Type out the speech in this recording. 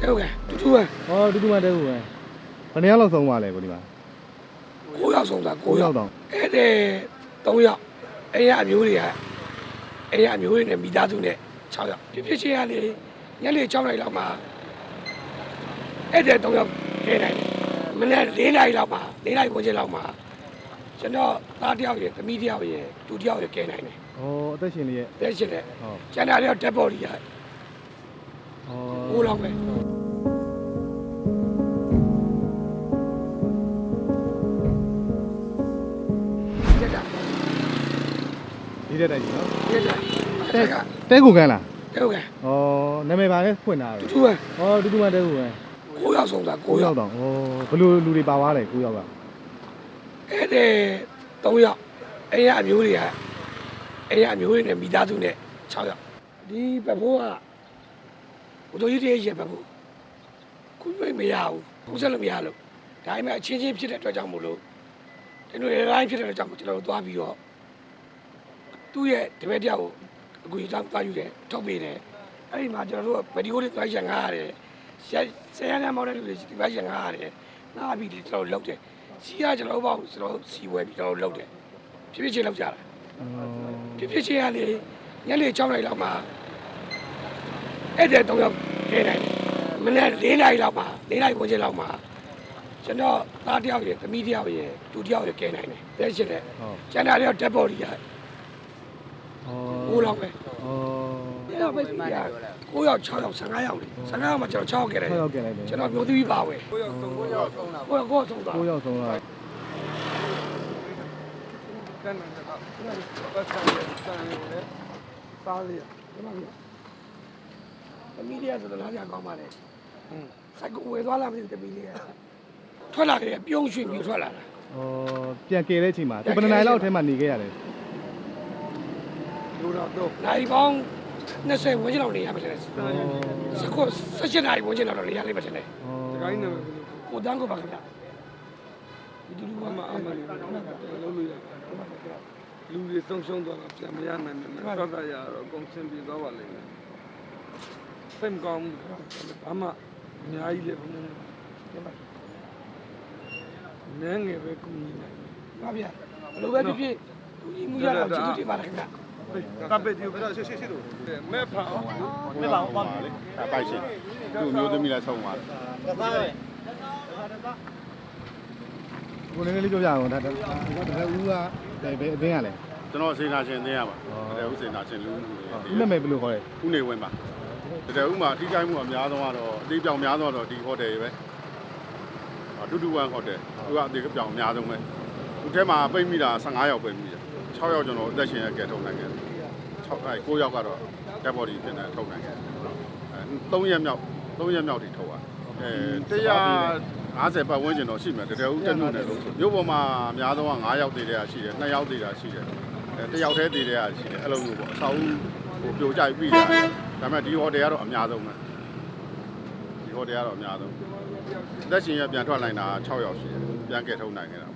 တဲ့ဟုတ်ကဲ့တူတူပဲဟောတူတူမှတဲဟုတ်ပဲဘယ်နှစ်ယောက်လောက်ဆုံးသွားလဲကိုဒီမှာ9ယောက်ဆုံးတာ9 9ယောယောက်က်တောင်အဲ့ဒီ3ယောက်အဲ့ရအမျိုးတွေကအဲ့ရအမျိုးတွေနဲ့မိသားစုနဲ့6ယောက်ပြဖြစ်ချင်းကနေညနေ6နာရီလောက်မှာအဲ့ဒီ3ယောက်ခဲနိုင်တယ်မနေ့4နာရီလောက်မှာ4နာရီဝန်းကျင်လောက်မှာကျွန်တော်သားတစ်ယောက်ရယ်သမီးတစ်ယောက်ရယ်တူတစ်ယောက်ရယ်ကဲနိုင်တယ်ဟောအသက်ရှင်နေရဲ့တဲ့ရှိတယ်ဟုတ်ကျန်တာတွေတော့တက်ပေါ်လီရ ဟောကိုလောက်ပဲတက်တာဒီတဲ့တိုက်ကြီးနော်တက်တာတဲတက်ကတဲကိုကန်းလားတဲ့ဟုတ်ကဲ့ဟောနာမည်ပါလဲဖွင့်တာပဲတူတူပဲဟောတူတူမှတဲဟုတ်ပဲ9ယောက်ဆုံးတာ9 9ယောယောက်က်တောင်ဟောဘယ်လိုလူတွေပါသွားလဲ9ယောက်ကအဲ့ဒီ3ယောက်အဲ့ရအမျိုးတွေကအဲ့ရအမျိုးတွေနဲ့မိသားစုနဲ့6ယောက်ဒီဘက်ဖိုး ကဘုဒ္ဓကြီးတည်းရဲ့ဘက်ဖိုးခုမမရဘူးခုဆက်လို့မရလို့ဒါပေမဲ့အချင်းချင်းဖြစ်တဲ့အတွက်ကြောင့်မို့လို့ကျွန်တော်ရိုင်းဖြစ်တဲ့အတွက်ကြောင့်မို့ကျွန်တော်တို့သွားပြီးတော့သူ့ရဲ့တပည့်တယောက်ကိုအကူကြီးတောင်းသွားယူတယ်ထုတ်ပေးတယ်အဲ့ဒီမှာကျွန်တော်တို့ကဗီဒီယိုတွေသွားရငားရတယ်ဆက်ဆယ်ရမ်းမောင်းတဲ့လူတွေဒီဘက်ရငားရတယ်ငားပြီးကျွန်တော်တို့လုပ်တယ်စီကကျွန်တော်တို့ပေါ့ကျွန်တော်တို့စီဝဲပြီးကျွန်တော်တို့လုပ်တယ်ဖြစ်ဖြစ်ချင်းလုပ်ကြတာဖြစ်ဖြစ်ချင်းကနေညနေ6နာရီလောက်မှာ အဲ့တဲ့3ယောက်ခဲနိုင်တယ်မနေ့4နာရီလောက်မှာ4နာရီဝန်းကျင်လောက်မှာကျွန်တော်သားတစ်ယောက်ရယ်သမီးတစ်ယောက်ရယ်တူတစ်ယောက်ရယ်ကဲနိုင်တယ်တဲ့ရှိတယ်ဟုတ်ကျန်တာတွေတော့တက်ပေါ်လီရဟောကိုလောက်ပဲဟောအဲ့တော့ပဲစီက9ယောက်6ယောက်15ယောက်လေ15ယောက်မှာကျွန်တော်6ယောက်ခဲ့တယ်6ယောက်ကဲလိုက်တယ်ကျွန်တော်မျိုးသမီးပါဝယ်9ယောက်9ယောက်ဆုံးတာ9ယောက်ဆုံးတာ9ယောက်ဆုံးလာသားလေး သမီးလေးဆိုတော့လာကြကောင်းပါလေစိုက်ကိုဝယ်သွားလာမသိဘူးသမီးလေးကထွက်လာတယ်ပြုံးရွှင်ပြီးထွက်လာတာဟောပြန်ကယ်တဲ့အချိန်မှာသူဘယ်နှစ်နိုင်လောက်အထဲမှာနေခဲ့ရတယ်လူတော့တော့နိုင်ပေါင်း20ဝန်းကျင်လောက်နေရမှာတယ်စကော16နိုင်ဝန်းကျင်လောက်နေရလိမ့်မယ်တယ်ဟောတကိုင်းနေမယ်ကိုတန်းကိုပါခင်ဗျဒီလူကအမမှအအမမှန်လေးလုံးလုံးလို့ရတယ်လူတွေဆုံးရှုံးသွားတာပြန်မရနိုင်ဘူး။သောတာရတော့အကုန်ဆင်းပြေသွားပါလိမ့်မယ်။ စိတ်မကောင်းဘူး။ဘာမှအများကြီးလည်းဘုံနည်းငယ်ပဲကူညီနိုင်ပါဗျာဘလိုပဲဖြစ်ဖြစ်သူကြီးမှုရတော့ကျေးဇူးတင်ပါတယ်ခင်ဗျ။တပ်ပက်ဒီကတော့ရှေ့ရှေ့ရှေ့တို့မဲဖာအောင်မလာပါဘူးလေအပိုက်ရှင်သူ့မျိုးသမီးလည်းဆုံးသွားတယ်ကိုနည်းနည်းလေးပြောပြအောင်ဒါဒါဒါဦးကဘယ်ဘယ်အတင်းရလဲကျွန်တော်စေနာရှင်သိရပါတဲ့ဥစေနာရှင်လူလူဦးနာမည်ဘယ်လိုခေါ်လဲဥနေဝင်ပါ တဲ့ဥမှာအထီးကိုင်းမှုအများဆုံးကတော့အသေးပြောင်များဆုံးတော့ဒီဟိုတယ်ပဲအတူတူဝမ်ဟိုတယ်သူကအသေးပြောင်အများဆုံးပဲသူထဲမှာပိတ်မိတာ15ယောက်ပိတ်မိတယ်6ယောက်ကျွန်တော်အသက်ရှင်ရကဲထုတ်နိုင်တယ်6အဲ9ယောက်ကတော့ dead body ဖြစ်နေထုတ်နိုင်တယ်အဲ3ရက်မြောက်3ရက်မြောက်ထိထုတ်ရတယ်အဲ150ပတ်ဝန်းကျင်တော့ရှိမယ်တကယ်ဦးတက်လို့တယ်လို့မြို့ပေါ်မှာအများဆုံးက9ယောက်တည်တဲ့ရှိတယ်2ယောက်တည်တာရှိတယ်အဲတယောက်တည်းတည်တဲ့ရှိတယ်အဲ့လိုမျိုးပေါ့အဆောက်ဟိုပြိုကျပြီးတာ ဒါပေမဲ့ဒီဟိုတယ်ကတော့အများဆုံးပဲဒီဟိုတယ်ကတော့အများဆုံးလက်ရှင်ရပြန်ထွက်လာတာ6ယောက်ရှိတယ်ပြန်ကဲထုတ်နိုင်ခဲ့တာ